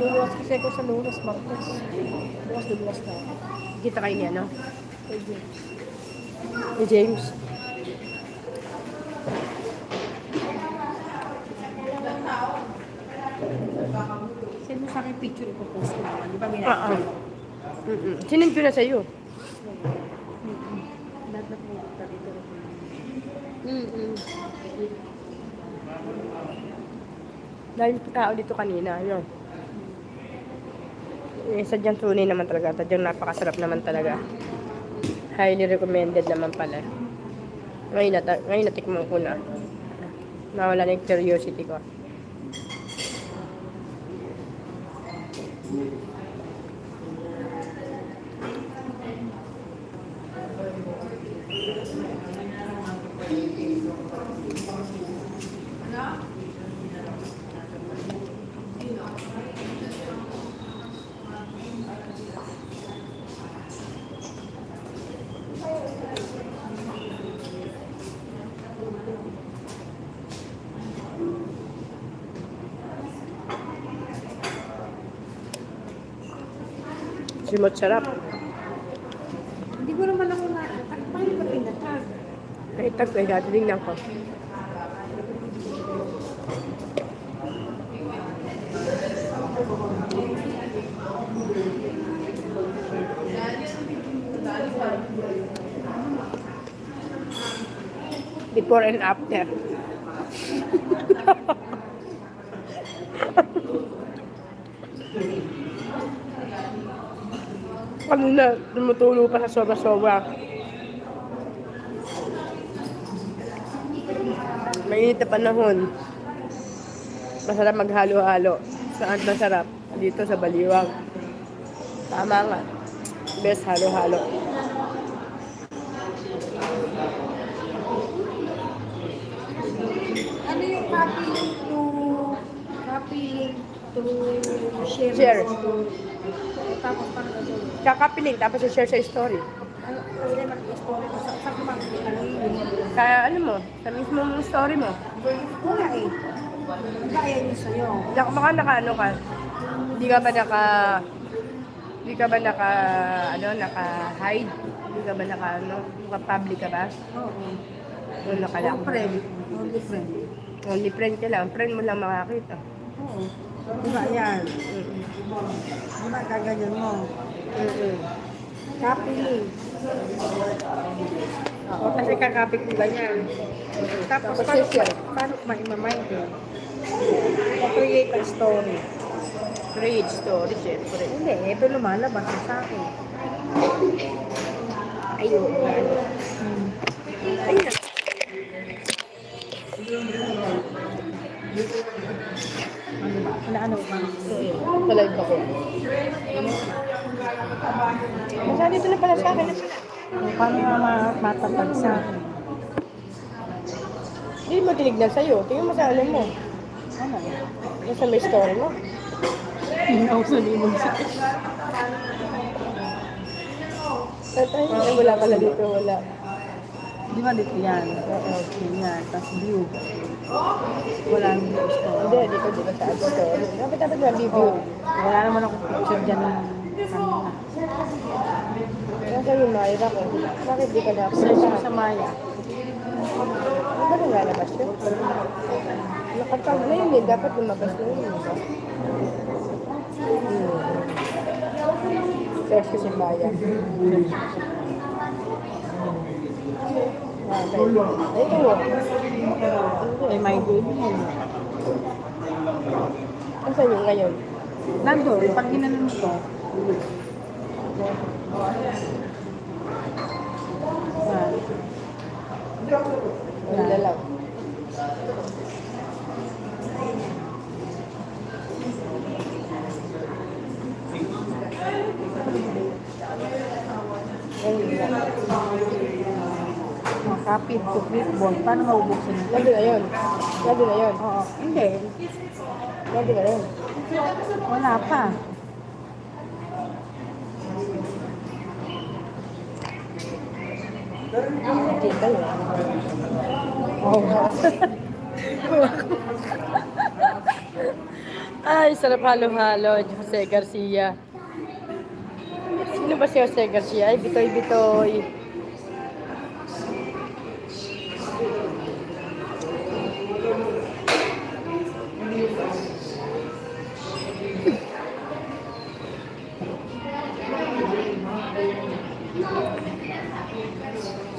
Luluwas kasi ako sa lunas, Marcos. Luwas, luluwas na. Kita kayo niya, no? Kay James. Ni James. Send mo sa akin picture, ko naman. Di ba may Oo. Mm-mm. Sinend ko na sa'yo. Lahat na pumunta dito. Mm-mm. Dahil tao dito kanina, yun. Eh, sadyang tunay naman talaga. Sadyang napakasarap naman talaga. Highly recommended naman pala. Ngayon, nata ngayon natikman ko na. Nawala na yung curiosity ko. Simot sarap. Hindi ko naman ako na, paano ba pinatag? Ay, tag, ay, datingnan ko. Before and after. Kanina, tumutulo pa sa sobra-sobra. Mainit na panahon. Masarap maghalo-halo. Saan masarap? Dito sa Baliwag. Tama nga. Best halo-halo. Ano yung copy link to, link to share? Share. Tapos parang gagawin. Kakapiling, tapos i-share sa story. Ano, pwede mag-story ko sa, ano mo, sa mismo story mo. Wala eh. Gaya niyo sa'yo. Baka baka naka ano ka, hindi ka ba naka, hindi ka ba naka, ano, naka hide? Hindi ka ba naka, ano, naka public ka ba? Oo. O naka lang. Yung friend. Only friend. Only friend ka lang, friend mo lang makakita. Oo. Diba yan? Mm-mm. Diba gaganyan mo? Mm-mm. Copy link. Oo, kasi kakapit mo ganyan. Tapos, paano, paano ma-mind yun? create a story. Create story, syempre. Hindi, ito lumalabas na sa akin. Ayun. Hmm. Ayun. Ano ba? Ano, ano ba? Palive ako. Masyado dito na pala sa akin. Paano nga ma- matatag sa akin? Hindi mo tinignan sa'yo. Tingnan mo sa ano mo. Ano? Yung sa may story mo. Hinaw sa limong sa At ay, ay, wala pala dito. Wala. Di ba dito yan? Oo. Yan, tapos view. Walang view story. Hindi, dito dito sa story. Dapat dapat na review. Oh, wala naman akong picture dyan ng. Nasa yung Mayra ko. Bakit di ka Search mo sa Maya. Ba nang lalabas yun? Nakatag na yun eh. Dapat lumabas na yun. Diba? Hmm. Search ko si Maya. Ay, ito. Eh, my baby. Asan yung ngayon? Nandun, pag ginanon mo to, Oh, copy to clipboard. Paano maubuksan ito? Lagi na yun. Lagi na yun. Oo, hindi. Lagi na yun. Wala pa. Oh. Ay, sarap halo-halo. Jose Garcia. Sino ba si Jose Garcia? Ay, Bitoy Bitoy.